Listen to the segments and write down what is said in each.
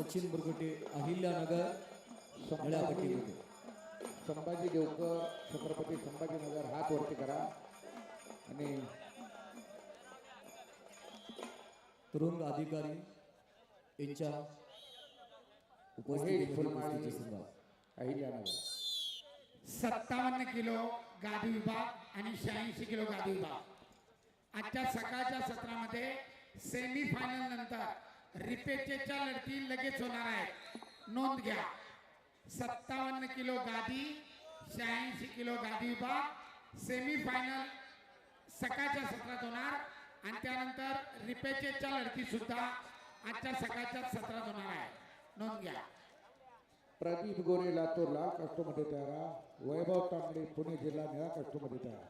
सचिन बुरगुटे अहिल्यानगर पट्टीमध्ये संभाजी देवकर छत्रपती संभाजीनगर हात वरती करा. आणि तुरुंग अधिकारी यांच्या फुलमाळी अहिल्यानगर. सत्तावन्न किलो गादी विभाग आणि शहाऐंशी किलो गादी विभाग. आजच्या सकाळच्या सत्रामध्ये सेमी फायनल नंतर रिपेचेच्या लढती लगेच होणार आहेत. नोंद घ्या. सत्तावन्न किलो गादी शहाऐंशी किलो गादी विभाग सेमी फायनल सकाळच्या सत्रात होणार आणि त्यानंतर रिपेचेच्या लढती सुद्धा आजच्या सकाळच्या सत्रात होणार आहे. नोंद घ्या. प्रदीप गोरे लातूर लाल कष्टमध्ये तयार वैभव तांबडे पुणे जिल्हा निळा कष्टमध्ये तयार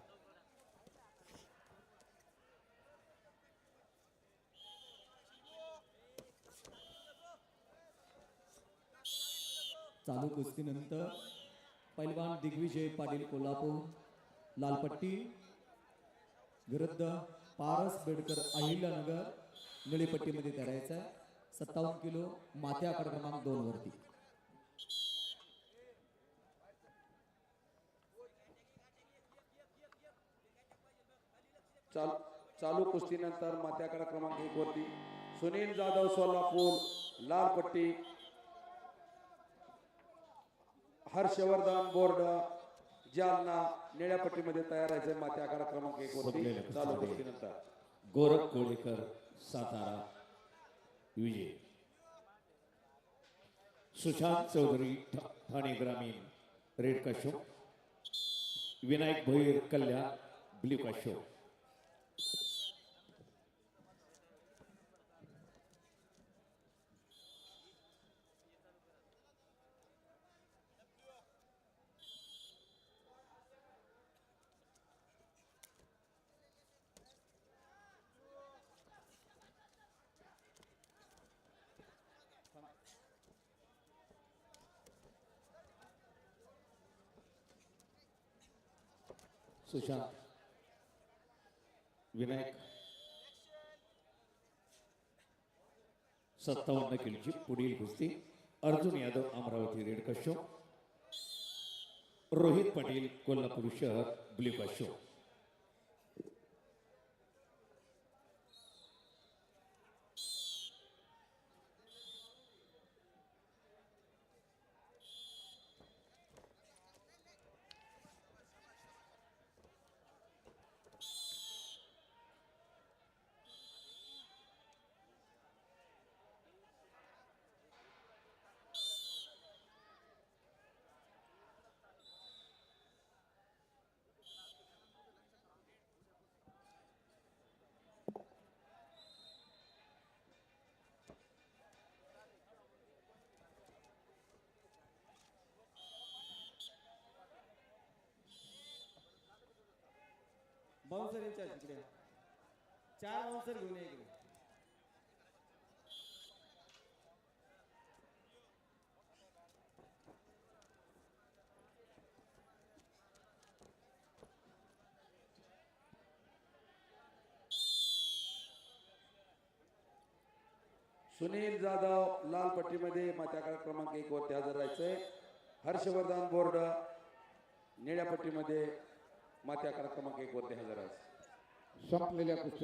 चालू कुस्तीनंतर पैलवान दिग्विजय पाटील कोल्हापूर लालपट्टी विरुद्ध पारस बेडकर अहिल्यानगर निळीपट्टीमध्ये करायचं आहे. सत्तावन्न किलो माथ्या क्रमांक दोन वरती. चाल चालू कुस्तीनंतर मात्याकडा क्रमांक एक वरती. सुनील जाधव सोलापूर लाल पट्टी हर्षवर्धन बोर्ड जालना निळ्या पट्टीमध्ये तयार आहे माती आकडा क्रमांक एक वरती चालू गोरख कोळेकर सातारा विजय. सुशांत चौधरी ठा- ठाणे ग्रामीण रेड काशो विनायक भोईर कल्याण ब्ल्यू काशो सुशांत. विनायक. सत्तावन्न किलोची पुढील कुस्ती. अर्जुन यादव अमरावती रेड काशो रोहित पाटील कोल्हापूर शहर ब्ल्यू काशो बाउन्सर यांच्या तिकडे चार बाउन्सर घेऊन या इकडे. सुनील जाधव लाल पट्टीमध्ये मात्याकडा क्रमांक एक वरती हजर राहायचंय. हर्षवर्धन बोर्ड निळ्या पट्टीमध्ये मात्या क्रमांक एक वरती हजर राहायचं संपलेल्या कुस्ती